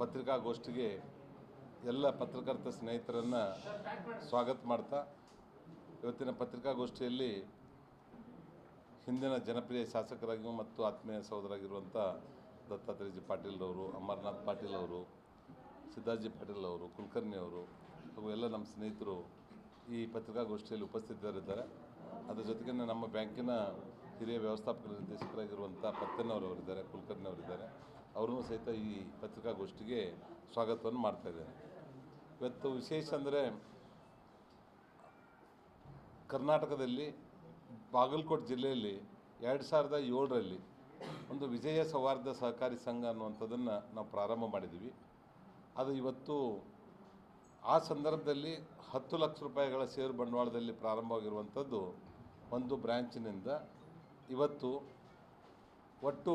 ಪತ್ರಿಕಾಗೋಷ್ಠಿಗೆ ಎಲ್ಲ ಪತ್ರಕರ್ತ ಸ್ನೇಹಿತರನ್ನು ಸ್ವಾಗತ ಮಾಡ್ತಾ, ಇವತ್ತಿನ ಪತ್ರಿಕಾಗೋಷ್ಠಿಯಲ್ಲಿ ಹಿಂದಿನ ಜನಪ್ರಿಯ ಶಾಸಕರಾಗಿ ಮತ್ತು ಆತ್ಮೀಯ ಸಹೋದರಾಗಿರುವಂಥ ದತ್ತಾತ್ರೇಯಜಿ ಪಾಟೀಲ್ ಅವರು, ಅಮರನಾಥ್ ಪಾಟೀಲ್ ಅವರು ಸಿದ್ದಾರ್ಜಿ ಪಾಟೀಲ್ ಅವರು, ಕುಲಕರ್ಣಿ ಅವರು ಹಾಗೂ ಎಲ್ಲ ನಮ್ಮ ಸ್ನೇಹಿತರು ಈ ಪತ್ರಿಕಾಗೋಷ್ಠಿಯಲ್ಲಿ ಉಪಸ್ಥಿತರಿದ್ದಾರೆ. ಅದರ ಜೊತೆಗೆ ನಮ್ಮ ಬ್ಯಾಂಕಿನ ಹಿರಿಯ ವ್ಯವಸ್ಥಾಪಕ ನಿರ್ದೇಶಕರಾಗಿರುವಂಥ ಪತ್ತನವರವರಿದ್ದಾರೆ ಕುಲಕರ್ಣಿ ಅವರಿದ್ದಾರೆ. ಅವರನ್ನು ಸಹಿತ ಈ ಪತ್ರಿಕಾಗೋಷ್ಠಿಗೆ ಸ್ವಾಗತವನ್ನು ಮಾಡ್ತಾ ಇದ್ದೇನೆ. ಇವತ್ತು ವಿಶೇಷ ಅಂದರೆ ಕರ್ನಾಟಕದಲ್ಲಿ ಬಾಗಲಕೋಟೆ ಜಿಲ್ಲೆಯಲ್ಲಿ ಎರಡು ಸಾವಿರದ ಏಳರಲ್ಲಿ ಒಂದು ವಿಜಯ ಸೌಹಾರ್ದ ಸಹಕಾರಿ ಸಂಘ ಅನ್ನುವಂಥದ್ದನ್ನು ನಾವು ಪ್ರಾರಂಭ ಮಾಡಿದ್ದೀವಿ. ಅದು ಇವತ್ತು ಆ ಸಂದರ್ಭದಲ್ಲಿ ಹತ್ತು ಲಕ್ಷ ರೂಪಾಯಿಗಳ ಷೇರು ಬಂಡವಾಳದಲ್ಲಿ ಪ್ರಾರಂಭವಾಗಿರುವಂಥದ್ದು ಒಂದು ಬ್ರ್ಯಾಂಚಿನಿಂದ ಇವತ್ತು ಒಟ್ಟು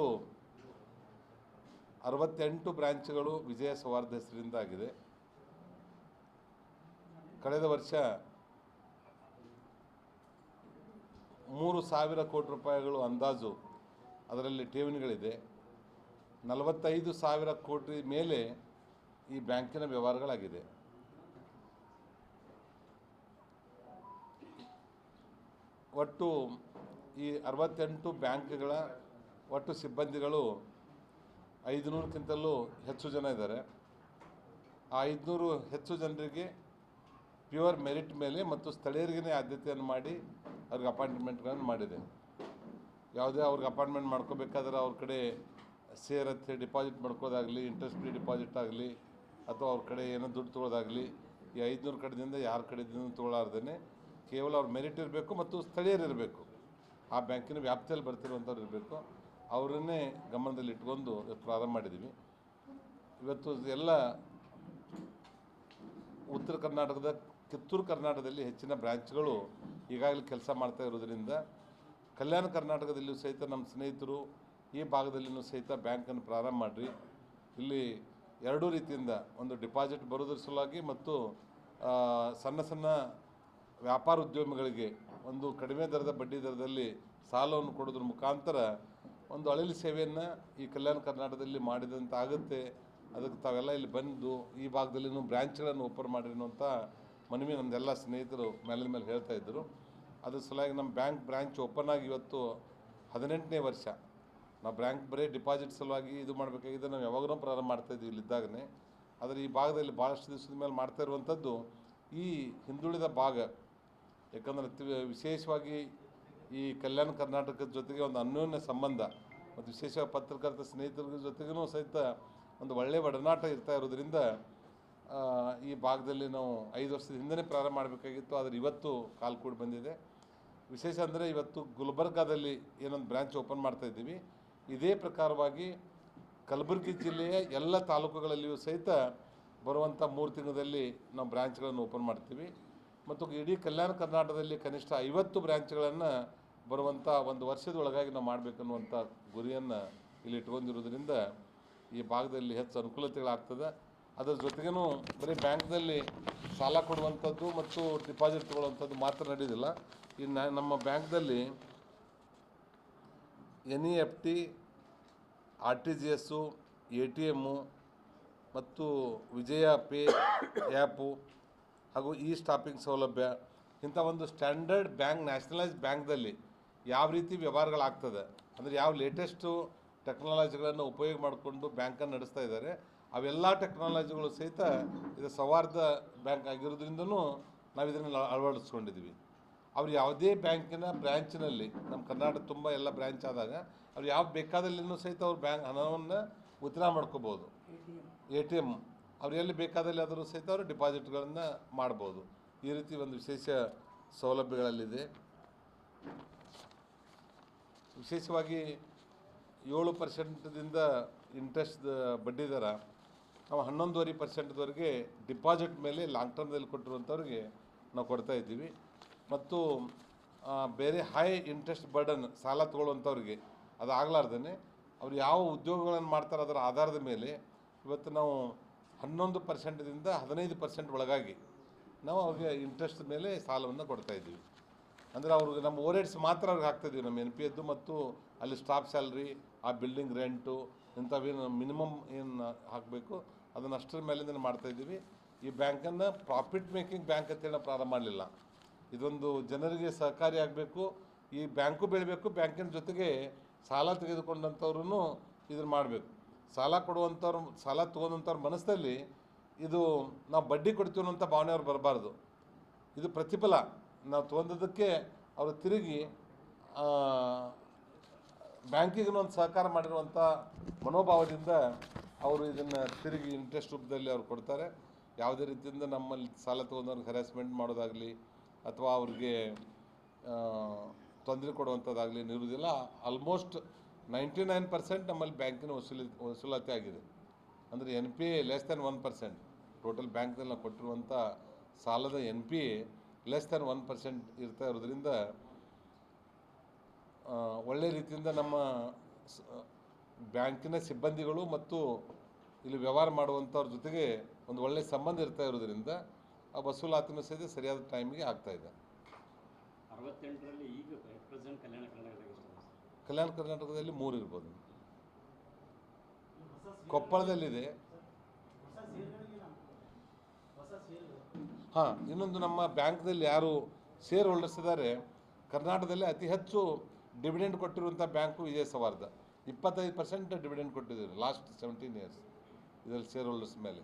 ಅರವತ್ತೆಂಟು ಬ್ರ್ಯಾಂಚ್ಗಳು ವಿಜಯ ಸೌಹಾರ್ದ ಹೆಸರಿಂದ ಆಗಿದೆ ಕಳೆದ ವರ್ಷ ಮೂರು ಸಾವಿರ ಕೋಟಿ ರೂಪಾಯಿಗಳು ಅಂದಾಜು ಅದರಲ್ಲಿ ಠೇವಣಿಗಳಿದೆ. ನಲವತ್ತೈದು ಸಾವಿರ ಕೋಟಿ ಮೇಲೆ ಈ ಬ್ಯಾಂಕಿನ ವ್ಯವಹಾರಗಳಾಗಿದೆ. ಒಟ್ಟು ಈ ಅರವತ್ತೆಂಟು ಬ್ಯಾಂಕ್ಗಳ ಒಟ್ಟು ಸಿಬ್ಬಂದಿಗಳು ಐದುನೂರಕ್ಕಿಂತಲೂ ಹೆಚ್ಚು ಜನ ಇದ್ದಾರೆ. ಆ ಐದುನೂರು ಹೆಚ್ಚು ಜನರಿಗೆ ಪ್ಯೂರ್ ಮೆರಿಟ್ ಮೇಲೆ ಮತ್ತು ಸ್ಥಳೀಯರಿಗೇ ಆದ್ಯತೆಯನ್ನು ಮಾಡಿ ಅವ್ರಿಗೆ ಅಪಾಯಿಂಟ್ಮೆಂಟ್ಗಳನ್ನು ಮಾಡಿದೆ. ಯಾವುದೇ ಅವ್ರಿಗೆ ಅಪಾಯಿಂಟ್ಮೆಂಟ್ ಮಾಡ್ಕೋಬೇಕಾದ್ರೆ ಅವ್ರ ಕಡೆ ಸೇರ್ ಹತ್ತಿ ಡಿಪಾಸಿಟ್ ಮಾಡ್ಕೋದಾಗಲಿ ಇಂಟ್ರೆಸ್ಟ್ ಫ್ರೀ ಡಿಪಾಸಿಟ್ ಆಗಲಿ, ಅಥವಾ ಅವ್ರ ಕಡೆ ಏನೋ ದುಡ್ಡು ತೊಗೊಳೋದಾಗಲಿ, ಈ ಐದುನೂರು ಕಡೆದಿಂದ ಯಾರ ಕಡೆದಿಂದ ತೊಗೊಳಾರ್ದೇ ಕೇವಲ ಅವ್ರ ಮೆರಿಟ್ ಇರಬೇಕು ಮತ್ತು ಸ್ಥಳೀಯರಿರಬೇಕು ಆ ಬ್ಯಾಂಕಿನ ವ್ಯಾಪ್ತಿಯಲ್ಲಿ ಬರ್ತಿರುವಂಥವ್ರು ಇರಬೇಕು. ಅವರನ್ನೇ ಗಮನದಲ್ಲಿ ಇಟ್ಕೊಂಡು ಇವತ್ತು ಪ್ರಾರಂಭ ಮಾಡಿದ್ದೀವಿ. ಇವತ್ತು ಎಲ್ಲ ಉತ್ತರ ಕರ್ನಾಟಕದ, ಕಿತ್ತೂರು ಕರ್ನಾಟಕದಲ್ಲಿ ಹೆಚ್ಚಿನ ಬ್ರ್ಯಾಂಚ್ಗಳು ಈಗಾಗಲೇ ಕೆಲಸ ಮಾಡ್ತಾ ಇರೋದರಿಂದ ಕಲ್ಯಾಣ ಕರ್ನಾಟಕದಲ್ಲಿಯೂ ಸಹಿತ ನಮ್ಮ ಸ್ನೇಹಿತರು ಈ ಭಾಗದಲ್ಲಿಯೂ ಸಹಿತ ಬ್ಯಾಂಕನ್ನು ಪ್ರಾರಂಭ ಮಾಡಿರಿ. ಇಲ್ಲಿ ಎರಡೂ ರೀತಿಯಿಂದ ಒಂದು ಡಿಪಾಸಿಟ್ ಬರೋದ್ರ ಸಲುವಾಗಿ ಮತ್ತು ಸಣ್ಣ ಸಣ್ಣ ವ್ಯಾಪಾರ ಉದ್ಯಮಿಗಳಿಗೆ ಒಂದು ಕಡಿಮೆ ದರದ ಬಡ್ಡಿ ದರದಲ್ಲಿ ಸಾಲವನ್ನು ಕೊಡೋದ್ರ ಮುಖಾಂತರ ಒಂದು ಅಳಿಲು ಸೇವೆಯನ್ನು ಈ ಕಲ್ಯಾಣ ಕರ್ನಾಟಕದಲ್ಲಿ ಮಾಡಿದಂತ ಆಗುತ್ತೆ ಅದಕ್ಕೆ ತಾವೆಲ್ಲ ಇಲ್ಲಿ ಬಂದು ಈ ಭಾಗದಲ್ಲಿನೂ ಬ್ರ್ಯಾಂಚ್ಗಳನ್ನು ಓಪನ್ ಮಾಡಿರಿ ಅಂತ ಮನವಿ ನಮ್ಮದೆಲ್ಲ ಸ್ನೇಹಿತರು ಮೇಲಿನ ಮೇಲೆ ಹೇಳ್ತಾ ಇದ್ದರು. ಅದ್ರ ಸಲುವಾಗಿ ನಮ್ಮ ಬ್ಯಾಂಕ್ ಬ್ರ್ಯಾಂಚ್ ಓಪನ್ ಆಗಿ ಇವತ್ತು ಹದಿನೆಂಟನೇ ವರ್ಷ. ನಾವು ಬ್ಯಾಂಕ್ ಬರೀ ಡಿಪಾಸಿಟ್ ಸಲುವಾಗಿ ಇದು ಮಾಡಬೇಕಾಗಿದೆ. ನಾವು ಯಾವಾಗಲೂ ಪ್ರಾರಂಭ ಮಾಡ್ತಾ ಇದ್ದೀವಿ ಇಲ್ಲಿದ್ದಾಗನೇ ಆದರೆ ಈ ಭಾಗದಲ್ಲಿ ಭಾಳಷ್ಟು ದಿವಸದ ಮೇಲೆ ಮಾಡ್ತಾ ಇರುವಂಥದ್ದು ಈ ಹಿಂದುಳಿದ ಭಾಗ. ಯಾಕಂದರೆ ವಿಶೇಷವಾಗಿ ಈ ಕಲ್ಯಾಣ ಕರ್ನಾಟಕದ ಜೊತೆಗೆ ಒಂದು ಅನ್ಯೋನ್ಯ ಸಂಬಂಧ ಮತ್ತು ವಿಶೇಷ ಪತ್ರಕರ್ತ ಸ್ನೇಹಿತರ ಜೊತೆಗೂ ಸಹಿತ ಒಂದು ಒಳ್ಳೆಯ ಒಡನಾಟ ಇರ್ತಾ ಇರೋದ್ರಿಂದ ಈ ಭಾಗದಲ್ಲಿ ನಾವು ಐದು ವರ್ಷದ ಹಿಂದೆ ಪ್ರಾರಂಭ ಮಾಡಬೇಕಾಗಿತ್ತು, ಆದರೆ ಇವತ್ತು ಕಾಲು ಕೂಡಿ ಬಂದಿದೆ. ವಿಶೇಷ ಅಂದರೆ ಇವತ್ತು ಗುಲ್ಬರ್ಗಾದಲ್ಲಿ ಏನೊಂದು ಬ್ರ್ಯಾಂಚ್ ಓಪನ್ ಮಾಡ್ತಾ ಇದ್ದೀವಿ. ಇದೇ ಪ್ರಕಾರವಾಗಿ ಕಲಬುರಗಿ ಜಿಲ್ಲೆಯ ಎಲ್ಲ ತಾಲೂಕುಗಳಲ್ಲಿಯೂ ಸಹಿತ ಬರುವಂಥ ಮೂರು ತಿಂಗಳಲ್ಲಿ ನಾವು ಬ್ರ್ಯಾಂಚ್ಗಳನ್ನು ಓಪನ್ ಮಾಡ್ತೀವಿ. ಮತ್ತು ಇಡೀ ಕಲ್ಯಾಣ ಕರ್ನಾಟಕದಲ್ಲಿ ಕನಿಷ್ಠ ಐವತ್ತು ಬ್ರ್ಯಾಂಚ್ಗಳನ್ನು ಬರುವಂಥ ಒಂದು ವರ್ಷದ ಒಳಗಾಗಿ ನಾವು ಮಾಡಬೇಕನ್ನುವಂಥ ಗುರಿಯನ್ನು ಇಲ್ಲಿ ಇಟ್ಕೊಂಡಿರೋದ್ರಿಂದ ಈ ಭಾಗದಲ್ಲಿ ಹೆಚ್ಚು ಅನುಕೂಲತೆಗಳಾಗ್ತದೆ. ಅದರ ಜೊತೆಗೇನು ಬರೀ ಬ್ಯಾಂಕ್ನಲ್ಲಿ ಸಾಲ ಕೊಡುವಂಥದ್ದು ಮತ್ತು ಡಿಪಾಸಿಟ್ ತಗೊಳ್ಳುವಂಥದ್ದು ಮಾತ್ರ ನಡೆಯೋದಿಲ್ಲ ಈ ನಮ್ಮ ಬ್ಯಾಂಕ್ದಲ್ಲಿ N E F T, R T G S, A T M ಮತ್ತು ವಿಜಯ ಪೇ ಆ್ಯಪು ಹಾಗೂ ಇ ಸ್ಟಾಪಿಂಗ್ ಸೌಲಭ್ಯ ಇಂಥ ಒಂದು ಸ್ಟ್ಯಾಂಡರ್ಡ್ ಬ್ಯಾಂಕ್ ನ್ಯಾಷನಲೈಸ್ ಬ್ಯಾಂಕ್ದಲ್ಲಿ ಯಾವ ರೀತಿ ವ್ಯವಹಾರಗಳಾಗ್ತದೆ? ಅಂದರೆ ಯಾವ ಲೇಟೆಸ್ಟು ಟೆಕ್ನಾಲಜಿಗಳನ್ನು ಉಪಯೋಗ ಮಾಡಿಕೊಂಡು ಬ್ಯಾಂಕನ್ನು ನಡೆಸ್ತಾ ಇದ್ದಾರೆ. ಅವೆಲ್ಲ ಟೆಕ್ನಾಲಜಿಗಳು ಸಹಿತ ಇದು ಸೌಹಾರ್ದ ಬ್ಯಾಂಕ್ ಆಗಿರೋದ್ರಿಂದ ನಾವು ಇದನ್ನು ಅಳವಡಿಸ್ಕೊಂಡಿದ್ದೀವಿ ಅವ್ರು ಯಾವುದೇ ಬ್ಯಾಂಕಿನ ಬ್ರ್ಯಾಂಚಿನಲ್ಲಿ ನಮ್ಮ ಕರ್ನಾಟಕ ತುಂಬ ಎಲ್ಲ ಬ್ರ್ಯಾಂಚ್ ಆದಾಗ, ಅವ್ರು ಯಾವ ಬೇಕಾದಲ್ಲಿನೂ ಸಹಿತ ಅವ್ರು ಬ್ಯಾಂಕ್ ಹಣವನ್ನು ವಿತ್ಡ್ರಾ ಮಾಡ್ಕೋಬೋದು. ಎ ಟಿ ಎಂ ಅವ್ರು ಎಲ್ಲಿ ಬೇಕಾದಲ್ಲಿ ಆದರೂ ಸಹಿತ ಅವರು ಡಿಪಾಸಿಟ್ಗಳನ್ನು ಮಾಡ್ಬೋದು. ಈ ರೀತಿ ಒಂದು ವಿಶೇಷ ಸೌಲಭ್ಯಗಳಲ್ಲಿದೆ. ವಿಶೇಷವಾಗಿ ಏಳು ಪರ್ಸೆಂಟ್ದಿಂದ ಇಂಟ್ರೆಸ್ಟ್ ಬಡ್ಡಿ ದರ ನಾವು ಹನ್ನೊಂದುವರೆ ಪರ್ಸೆಂಟ್ದವರೆಗೆ ಡಿಪಾಸಿಟ್ ಮೇಲೆ ಲಾಂಗ್ ಟರ್ಮ್ದಲ್ಲಿ ಕೊಟ್ಟಿರುವಂಥವ್ರಿಗೆ ನಾವು ಕೊಡ್ತಾ ಇದ್ದೀವಿ. ಮತ್ತು ಬೇರೆ ಹೈ ಇಂಟ್ರೆಸ್ಟ್ ಬರ್ಡನ್ ಸಾಲ ತೊಗೊಳ್ಳುವಂಥವ್ರಿಗೆ ಅದು ಆಗಲಾರ್ದೇ ಅವ್ರು ಯಾವ ಉದ್ಯೋಗಗಳನ್ನು ಮಾಡ್ತಾರೆ ಅದರ ಆಧಾರದ ಮೇಲೆ ಇವತ್ತು ನಾವು ಹನ್ನೊಂದು ಪರ್ಸೆಂಟ್ದಿಂದ ಹದಿನೈದು ಪರ್ಸೆಂಟ್ ಒಳಗಾಗಿ ನಾವು ಅವ್ರಿಗೆ ಇಂಟ್ರೆಸ್ಟ್ ಮೇಲೆ ಸಾಲವನ್ನು ಕೊಡ್ತಾ ಇದ್ದೀವಿ. ಅಂದರೆ ಅವ್ರಿಗೆ ನಮ್ಮ ಓರೇಟ್ಸ್ ಮಾತ್ರ ಅವ್ರಿಗೆ ಹಾಕ್ತಿದ್ವಿ ನಮ್ಮ ಎನ್ ಪಿ ಎದ್ದು ಮತ್ತು ಅಲ್ಲಿ ಸ್ಟಾಫ್ ಸ್ಯಾಲ್ರಿ, ಆ ಬಿಲ್ಡಿಂಗ್ ರೆಂಟು, ಇಂಥವೇನು ಮಿನಿಮಮ್ ಏನು ಹಾಕಬೇಕು, ಅದನ್ನು ಅಷ್ಟರ ಮೇಲಿಂದ ಮಾಡ್ತಾಯಿದ್ದೀವಿ ಈ ಬ್ಯಾಂಕನ್ನು ಪ್ರಾಫಿಟ್ ಮೇಕಿಂಗ್ ಬ್ಯಾಂಕ್ ಅಂತೇಳಿ ನಾವು ಪ್ರಾರಂಭ ಮಾಡಲಿಲ್ಲ. ಇದೊಂದು ಜನರಿಗೆ ಸಹಕಾರಿ ಆಗಬೇಕು, ಈ ಬ್ಯಾಂಕು ಬೆಳಿಬೇಕು, ಬ್ಯಾಂಕಿನ ಜೊತೆಗೆ ಸಾಲ ತೆಗೆದುಕೊಂಡಂಥವ್ರೂ ಇದನ್ನು ಮಾಡಬೇಕು. ಸಾಲ ಕೊಡುವಂಥವ್ರು, ಸಾಲ ತೊಗೊಂಡಂಥವ್ರ ಮನಸ್ಸಲ್ಲಿ ಇದು ನಾವು ಬಡ್ಡಿ ಕೊಡ್ತೀವಿ ಅನ್ನೋಂಥ ಭಾವನೆ ಅವ್ರು ಬರಬಾರ್ದು. ಇದು ಪ್ರತಿಫಲ. ನಾವು ತೊಗೊಂಡದಕ್ಕೆ ಅವರು ತಿರುಗಿ ಬ್ಯಾಂಕಿಗೆ ಒಂದು ಸಹಕಾರ ಮಾಡಿರುವಂಥ ಮನೋಭಾವದಿಂದ ಅವರು ಇದನ್ನು ತಿರುಗಿ ಇಂಟ್ರೆಸ್ಟ್ ರೂಪದಲ್ಲಿ ಅವ್ರು ಕೊಡ್ತಾರೆ. ಯಾವುದೇ ರೀತಿಯಿಂದ ನಮ್ಮಲ್ಲಿ ಸಾಲ ತೊಗೊಂಡವ್ರಿಗೆ ಹರಾಸ್ಮೆಂಟ್ ಮಾಡೋದಾಗಲಿ ಅಥವಾ ಅವ್ರಿಗೆ ತೊಂದರೆ ಕೊಡುವಂಥದ್ದಾಗಲಿ ನಿರುವುದಿಲ್ಲ ಆಲ್ಮೋಸ್ಟ್ ನೈಂಟಿ ನೈನ್ ಪರ್ಸೆಂಟ್ ನಮ್ಮಲ್ಲಿ ಬ್ಯಾಂಕಿನ ವಸೂಲಿ, ವಸೂಲಾತಿ ಆಗಿದೆ. ಅಂದರೆ N P A less than one percent total ಬ್ಯಾಂಕ್ನಲ್ಲಿ ನಾವು ಕೊಟ್ಟಿರುವಂಥ ಸಾಲದ N P A less than one percent ಇರ್ತಾ ಇರೋದ್ರಿಂದ ಒಳ್ಳೆ ರೀತಿಯಿಂದ ನಮ್ಮ ಬ್ಯಾಂಕಿನ ಸಿಬ್ಬಂದಿಗಳು ಮತ್ತು ಇಲ್ಲಿ ವ್ಯವಹಾರ ಮಾಡುವಂಥವ್ರ ಜೊತೆಗೆ ಒಂದು ಒಳ್ಳೆಯ ಸಂಬಂಧ ಇರ್ತಾ ಇರೋದ್ರಿಂದ ಆ ವಸೂಲಾತಿನೂ ಸಹಿತ ಸರಿಯಾದ ಟೈಮಿಗೆ ಆಗ್ತಾ ಇದೆ. ಅರವತ್ತೆಂಟರಲ್ಲಿ ಈಗ ಪ್ರೆಸೆಂಟ್? ಕಲ್ಯಾಣ ಕರ್ನಾಟಕದಲ್ಲಿ ಮೂರು ಇರ್ಬೋದು. ಕೊಪ್ಪಳದಲ್ಲಿದೆ. ಹಾಂ ಇನ್ನೊಂದು ನಮ್ಮ ಬ್ಯಾಂಕ್ದಲ್ಲಿ ಯಾರು ಶೇರ್ ಹೋಲ್ಡರ್ಸ್ ಇದ್ದಾರೆ ಕರ್ನಾಟಕದಲ್ಲಿ ಅತಿ ಹೆಚ್ಚು ಡಿವಿಡೆಂಡ್ ಕೊಟ್ಟಿರುವಂಥ ಬ್ಯಾಂಕು ವಿಜಯ ಸವಾರ್ದ ಇಪ್ಪತ್ತೈದು ಪರ್ಸೆಂಟ್ ಡಿವಿಡೆಂಡ್ ಕೊಟ್ಟಿದ್ದಾರೆ ಲಾಸ್ಟ್ ಸೆವೆಂಟೀನ್ ಇಯರ್ಸ್ ಇದರಲ್ಲಿ ಶೇರ್ ಹೋಲ್ಡರ್ಸ್ ಮೇಲೆ.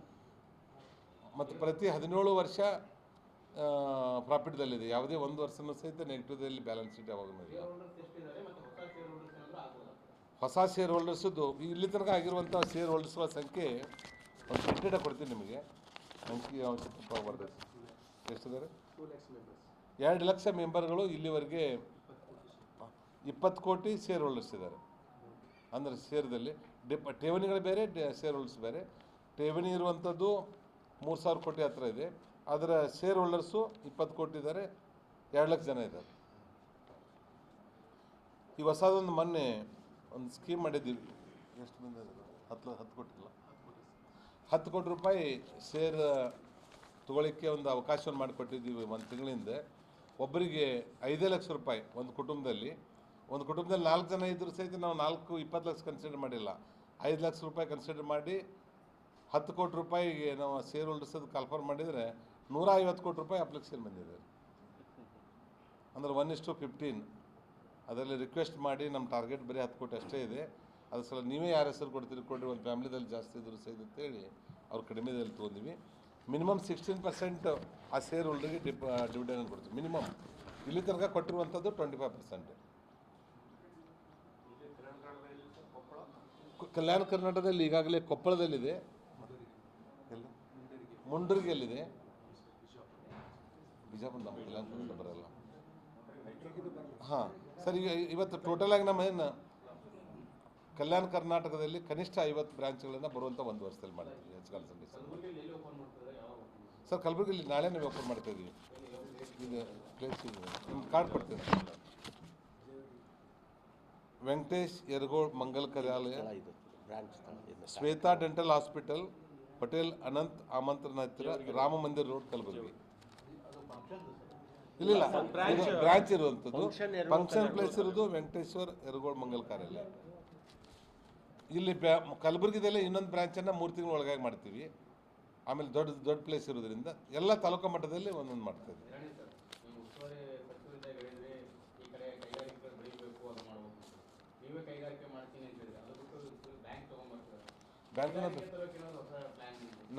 ಮತ್ತು ಪ್ರತಿ ಹದಿನೇಳು ವರ್ಷ ಪ್ರಾಫಿಟ್ದಲ್ಲಿದೆ ಯಾವುದೇ ಒಂದು ವರ್ಷನೂ ಸಹಿತ ನೆಗೆಟಿವ್ದಲ್ಲಿ ಬ್ಯಾಲೆನ್ಸ್ ಶೀಟ್ ಯಾವಾಗ ಹೊಸ ಶೇರ್ ಹೋಲ್ಡರ್ಸದ್ದು ಇಲ್ಲಿ ತನಕ ಆಗಿರುವಂಥ ಶೇರ್ ಹೋಲ್ಡರ್ಸ್ಗಳ ಸಂಖ್ಯೆ ಒಂದು ಕೊಡ್ತೀನಿ ನಿಮಗೆ. ಅಂಕಿ ಅವಶ್ಯಕತೆ ಎಷ್ಟಿದ್ದಾರೆ ಎರಡು ಲಕ್ಷ ಮೆಂಬರ್ಗಳು ಇಲ್ಲಿವರೆಗೆ ಇಪ್ಪತ್ತು ಕೋಟಿ ಶೇರ್ ಹೋಲ್ಡರ್ಸ್ ಇದ್ದಾರೆ. ಅಂದರೆ ಶೇರ್ದಲ್ಲಿ ಡಿಪ್ ಠೇವಣಿಗಳು ಬೇರೆ ಶೇರ್ ಹೋಲ್ಡರ್ಸ್ ಬೇರೆ. ಠೇವಣಿ ಇರುವಂಥದ್ದು ಮೂರು ಸಾವಿರ ಕೋಟಿ ಹತ್ರ ಇದೆ. ಅದರ ಶೇರ್ ಹೋಲ್ಡರ್ಸು ಇಪ್ಪತ್ತು ಕೋಟಿ ಇದ್ದಾರೆ. ಎರಡು ಲಕ್ಷ ಜನ ಇದ್ದಾರೆ. ಈ ಹೊಸದೊಂದು ಮೊನ್ನೆ ಒಂದು ಸ್ಕೀಮ್ ಮಾಡಿದ್ದೀವಿ. ಎಷ್ಟು ಇದ್ದಾರೆ? ಹತ್ತು ಹತ್ತು ಕೋಟಿ ಇಲ್ಲ ಹತ್ತು ಕೋಟಿ ರೂಪಾಯಿ ಶೇರ್ ತಗೊಳ್ಳಿಕ್ಕೆ ಒಂದು ಅವಕಾಶವನ್ನು ಮಾಡಿಕೊಟ್ಟಿದ್ದೀವಿ ಒಂದು ತಿಂಗಳಿಂದ. ಒಬ್ಬರಿಗೆ ಐದೇ ಲಕ್ಷ ರೂಪಾಯಿ ಒಂದು ಕುಟುಂಬದಲ್ಲಿ. ಒಂದು ಕುಟುಂಬದಲ್ಲಿ ನಾಲ್ಕು ಜನ ಇದ್ದರೂ ಸಹಿತ ನಾವು ನಾಲ್ಕು, ಇಪ್ಪತ್ತು ಲಕ್ಷ ಕನ್ಸಿಡರ್ ಮಾಡಿಲ್ಲ. ಐದು ಲಕ್ಷ ರೂಪಾಯಿ ಕನ್ಸಿಡರ್ ಮಾಡಿ ಹತ್ತು ಕೋಟಿ ರೂಪಾಯಿಗೆ ನಾವು ಶೇರ್ ಹೋಲ್ಡರ್ಸ್ ಅದು ಕನ್ಫರ್ಮ್ ಮಾಡಿದರೆ ನೂರ ಐವತ್ತು ಕೋಟಿ ರೂಪಾಯಿ ಅಪ್ಲಿಕೇಶನ್ ಬಂದಿದೆ. ಅಂದರೆ ಒನ್ ಇಷ್ಟು ಫಿಫ್ಟೀನ್ ಅದರಲ್ಲಿ ರಿಕ್ವೆಸ್ಟ್ ಮಾಡಿ ನಮ್ಮ ಟಾರ್ಗೆಟ್ ಬರೀ ಹತ್ತು ಕೋಟಿ ಅಷ್ಟೇ ಇದೆ. ಅದ್ರ ಸಲ ನೀವೇ ಯಾರ ಹೆಸರು ಕೊಡ್ತೀರಿ? ಕೊಡಿ ಒಂದು ಫ್ಯಾಮಿಲಿದಲ್ಲಿ ಜಾಸ್ತಿ ಇದ್ರು ಸಹಿತ ಅಂತೇಳಿ ಅವ್ರು ಕಡಿಮೆದಲ್ಲಿ ತೊಗೊಂಡಿವಿ. ಮಿನಿಮಮ್ ಸಿಕ್ಸ್ಟೀನ್ ಪರ್ಸೆಂಟ್ ಆ ಶೇರ್ ಹೋಲ್ಡರ್ಗೆ ಡಿಪ್ ಡಿವಿಡೆಂಡ್ ಕೊಡ್ತೀವಿ. ಮಿನಿಮಮ್. ಇಲ್ಲಿ ತನಕ ಕೊಟ್ಟಿರುವಂಥದ್ದು ಟ್ವೆಂಟಿ ಫೈವ್ ಪರ್ಸೆಂಟ್ ಕಲ್ಯಾಣ ಕರ್ನಾಟಕದಲ್ಲಿ ಈಗಾಗಲೇ ಕೊಪ್ಪಳದಲ್ಲಿದೆ. ಎಲ್ಲಿ? ಮುಂಡರ್ಗಿಯಲ್ಲಿದೆ. ಬಿಜಾಪುರ ಕಲ್ಯಾಣ ಕರ್ನಾಟಕ ಬರಲ್ಲ. ಹಾಂ, ಸರ್ ಈಗ ಇವತ್ತು ಟೋಟಲಾಗಿ ನಮ್ಮ ಏನು? ಕಲ್ಯಾಣ ಕರ್ನಾಟಕದಲ್ಲಿ ಕನಿಷ್ಠ ಐವತ್ತು ಬ್ರಾಂಚ್ಗಳನ್ನು ಬರುವಂಥ ಒಂದು ವರ್ಷದಲ್ಲಿ ಮಾಡ್ತೀವಿ ಕಾಲ ಕಾನ್ಸಂಟ್ರೇಷನ್ ಸರ್ ಕಲಬುರಗಿಯಲ್ಲಿ ನಾಳೆ ನೀವು ಓಪನ್ ಮಾಡ್ತಾ ಇದ್ದೀವಿ ಇದು ಪ್ಲೇಸ್ ಇದೆ. ನಿಮ್ಮ ಕಾರ್ಡ್ ಕೊಡ್ತೀನಿ. ವೆಂಕಟೇಶ್ ಯರಗೋಳ್ ಮಂಗಲ್ ಕಲಾಲಯ ಶ್ವೇತಾ ಡೆಂಟಲ್ ಹಾಸ್ಪಿಟಲ್ ಪಟೇಲ್ ಅನಂತ್ ಆಮಂತ್ರಣ ಹತ್ತಿರ ರಾಮ ಮಂದಿರ್ ರೋಡ್ ಕಲಬುರಗಿ. ಇಲ್ಲ ಇಲ್ಲ. ಬ್ರಾಂಚ್ ಇರುವಂಥದ್ದು. ಫಂಕ್ಷನ್ ಪ್ಲೇಸ್ ಇರೋದು ವೆಂಕಟೇಶ್ವರ್ ಯರಗೋಳ್ ಮಂಗಲ್ ಕಾರ್ಯಾಲಯ. ಇಲ್ಲಿ ಕಲಬುರಗಿದಲ್ಲೇ ಕಲಬುರಗಿದಲ್ಲಿ ಇನ್ನೊಂದು ಬ್ರಾಂಚನ್ನು ಮೂರು ತಿಂಗಳ ಒಳಗಾಗಿ ಮಾಡ್ತೀವಿ. ಆಮೇಲೆ ದೊಡ್ಡ ದೊಡ್ಡ ಪ್ಲೇಸ್ ಇರೋದ್ರಿಂದ ಎಲ್ಲ ತಾಲೂಕು ಮಟ್ಟದಲ್ಲಿ ಒಂದೊಂದು ಮಾಡ್ತಾ ಇದ್ದೀವಿ. ಬ್ಯಾಂಕ್